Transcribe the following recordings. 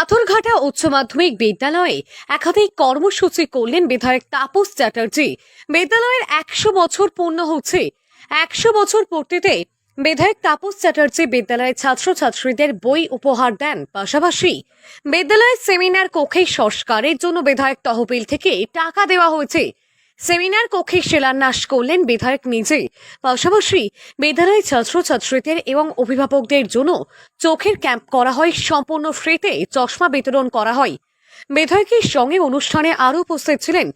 পাথরঘাটা উচ্চ মাধ্যমিক বিদ্যালয়ে একাধিক কর্মসূচি করলেন বিধায়ক তাপস চ্যাটার্জি। বিদ্যালয়ের একশো বছর পূর্ণ হচ্ছে। একশো বছর পূর্তিতে বিধায়ক তাপস চ্যাটার্জি বিদ্যালয়ের ছাত্রছাত্রীদের বই উপহার দেন পাশাপাশি বিদ্যালয়ের সেমিনার কক্ষে সংস্কারের জন্য বিধায়ক তহবিল থেকে টাকা দেওয়া হয়েছে। সেমিনার কক্ষে শিলান্যাস করলেন বিধায়ক নিজে পাশাপাশি বিদ্যালয়ের ছাত্রছাত্রীদের এবং অভিভাবকদের জন্য চোখের ক্যাম্প করা হয়, সম্পূর্ণ ফ্রিতে চশমা বিতরণ করা হয়। বিধায়কের সঙ্গে অনুষ্ঠানে আরও উপস্থিত ছিলেন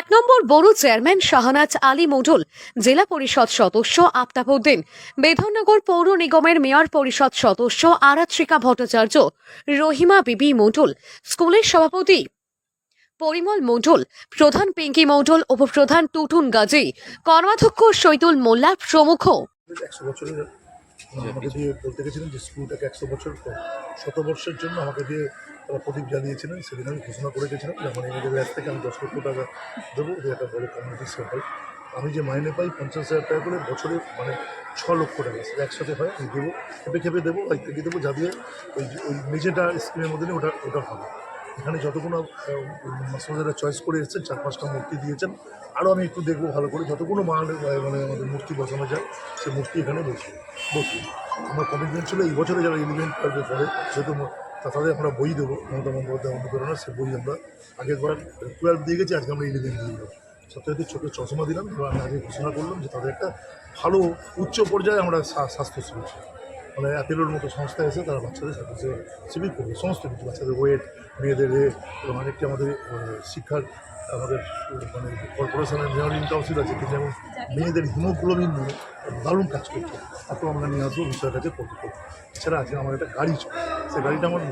এক নম্বর বড় চেয়ারম্যান শাহনাজ আলী মডুল, জেলা পরিষদ সদস্য আফতাবউদ্দিন বেধনগর পৌর নিগমের মেয়র পরিষদ সদস্য আরাত্রিকা ভট্টাচার্য, রহিমা বিবি মডুল, স্কুলের সভাপতি পরিমল মণ্ডল, প্রধান পিঙ্কি মণ্ডল, উপপ্রধান টুটুন গাজী, কর্মাধ্যক্ষ শৈতুল মোল্লা প্রমুখ। আমাকে দিয়ে বলতে গেছিলেন যে স্কুলটাকে একশো বছর শতবর্ষের জন্য আমাকে দিয়ে তারা প্রদীপ জ্বালিয়েছিলেন। সেদিন আমি ঘোষণা করে গেছিলাম যে আমার এমএলএর কাছ থেকে আমি দশ লক্ষ টাকা দেবো। যে একটা বড় কমিউনিটি সেন্টার আমি যে মাইনে পাই পঞ্চাশ হাজার টাকা করে বছরে মানে ছ লক্ষ টাকা সেটা একসাথে হয়, আমি দেবো, খেপে খেপে দেবো থেকে দেবো, যা দিয়ে ওই ওই মেঝেটা স্ক্রিনের মধ্যে ওটা ওটা হবে। এখানে যতগুলো মাস্টাররা চয়েস করে এসেছেন, চার পাঁচটা মূর্তি দিয়েছেন আরও আমি একটু দেখব ভালো করে, যতগুলো মাল মানে আমাদের মূর্তি বসানো যায়, সে মূর্তি এখানে বসবে বসবে আমার কমিটমেন্ট ছিল এই বছরে যারা ইলিভেন টুয়েলভে পড়ে যেহেতু তা তাদের আমরা বই দেবো, মমতা বন্দ্যোপাধ্যায় অনুপ্রেরণা সে বই আমরা আগের বার টুয়েলভ দিয়ে গেছি, আজকে আমরা ইলেভেন দিয়ে দেবো ছাত্রছাত্রীর চোখে চশমা দিলাম, এবার আমি আগে ঘোষণা করলাম যে তাদের একটা ভালো উচ্চ পর্যায়ে আমরা স্বা- স্বাস্থ্য শিবির মানে অ্যাপেলোর মতো সংস্থা এসে তারা বাচ্চাদের সাথে সে শিবির করবে, সমস্ত কিছু, বাচ্চাদের ওয়েট মেয়েদের এবং আরেকটি আমাদের শিক্ষার, আমাদের মানে কর্পোরেশনের মেয়রিং কাউন্সিল আছে কিন্তু যেমন মেয়েদের হিমোগ্লোবিন নিয়ে দারুণ কাজ করছে। তারপর আমরা নিয়ে আসব বিষয়টাকে করতে করব এছাড়া আছে আমার একটা গাড়ি চলে সেই গাড়িটা আমার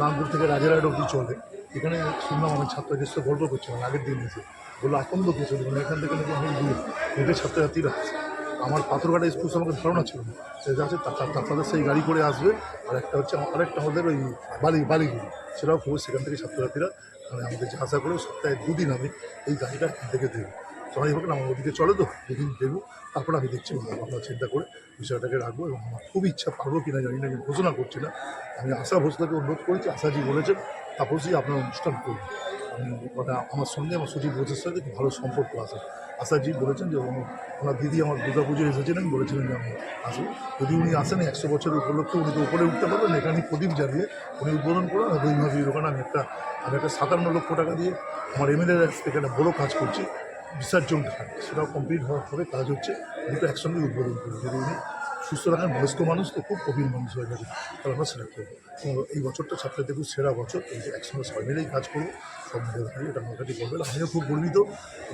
রামপুর থেকে রাজারহাট অবধি চলে। এখানে শুনলাম আমার ছাত্রদের সাথে গল্প করছিলাম আগের দিন এসে। বলল, আকন্দ কিছু মানে এখান থেকে নাকি অনেক দূর হেঁটে ছাত্রছাত্রীরা আসছে আমার পাথরঘাটা স্কুল আমাকে ধারণা ছিল না। তা- তাদের সেই গাড়ি করে আসবে, আর একটা হচ্ছে আরেকটা আমাদের ওই বালি বালিগুড়ি সেটাও খুব সেখান থেকে ছাত্রছাত্রীরা মানে আমাদের যে আশা করে সপ্তাহে দুদিন আমি এই গাড়িটা থেকে দেবো। সবাই হোক আমার ওদিকে চলে তো, দুদিন দেবো তারপর আমি দেখছি, আমরা চিন্তা করে বিষয়টাকে রাখব এবং আমার খুব ইচ্ছা পারব কিনা জানি না, আমি ঘোষণা করছি না। আমি আশা ভোসলাকে অনুরোধ করেছি, আশাজি বলেছেন তারপর তাপসই আপনার অনুষ্ঠান আমি ওটা আমার সঙ্গে আমার সচিব বোসের সাথে ভালো সম্পর্ক আছে। আশাজি বলেছেন যে ওনার- দিদি আমার দুর্গা পুজো এসেছিলেন বলেছিলেন যে আমি আসব। যদি উনি আসেন, একশো বছরের উপলক্ষে উনি তো উপরে উঠতে পারবেন এখানে প্রদীপ জ্বালিয়ে উনি উদ্বোধন করে আর দুই মাসের ওখানে আমি একটা আমি একটা সাতান্ন লক্ষ টাকা দিয়ে আমার এমএলএ থেকে একটা বড়ো কাজ করছি, বিসর্জন সেটাও কমপ্লিট হওয়ার পরে কাজ হচ্ছে, দুটো একসঙ্গে উদ্বোধন করি যদি উনি সুস্থ রাখেন বয়স্ক মানুষ তো খুব কবির মানুষ হয়ে গেছে তাহলে আমরা সেটা করব। এই বছরটা ছাত্রদের খুব সেরা বছর। এই যে একসঙ্গে সবাই মিলেই কাজ করব। সব মিলে থাকি এটা আমার কাছে করবে আমিও খুব গর্বিত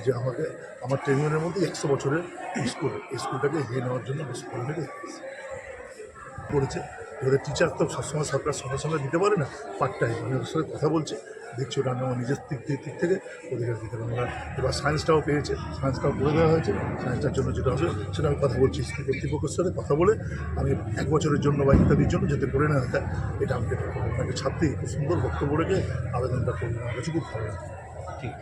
যে আমাকে, আমার ট্রেনিংয়ের মধ্যে একশো বছরের স্কুল স্কুলটাকে এগিয়ে নেওয়ার জন্য বেশ করেছে। এবারে টিচার তো সবসময় সরকার সঙ্গে সঙ্গে দিতে পারে না পার্ট টাইম আমি ওদের সাথে কথা বলছি, দেখছি ওটা আমি আমার নিজের দিক দিক দিক থেকে ওদের দিতে পারি। আমরা এবার সায়েন্সটাও পেয়েছে সায়েন্সটাও করে দেওয়া হয়েছে। সায়েন্সটার জন্য যেটা হবে, সেটা আমি কথা বলছি স্কুল কর্তৃপক্ষের সাথে, কথা বলে আমি এক বছরের জন্য বা ইত্যাদির জন্য যাতে করে নেওয়া যায় এটা আমি এটা করব আপনাকে ছাত্রী খুব সুন্দর বক্তব্য রেখে আবেদনটা করব আমার কাছে খুব ভালো লাগে ঠিক